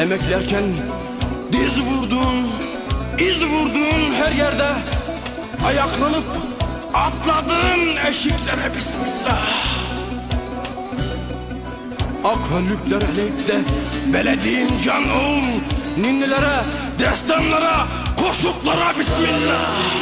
Emeklerken diz vurdun, iz vurdun her yerde. Ayaklanıp atladın eşiklere bismillah. Akalüpler eleyip belediğin can ol Ninnilere, destanlara, koşuklara bismillah.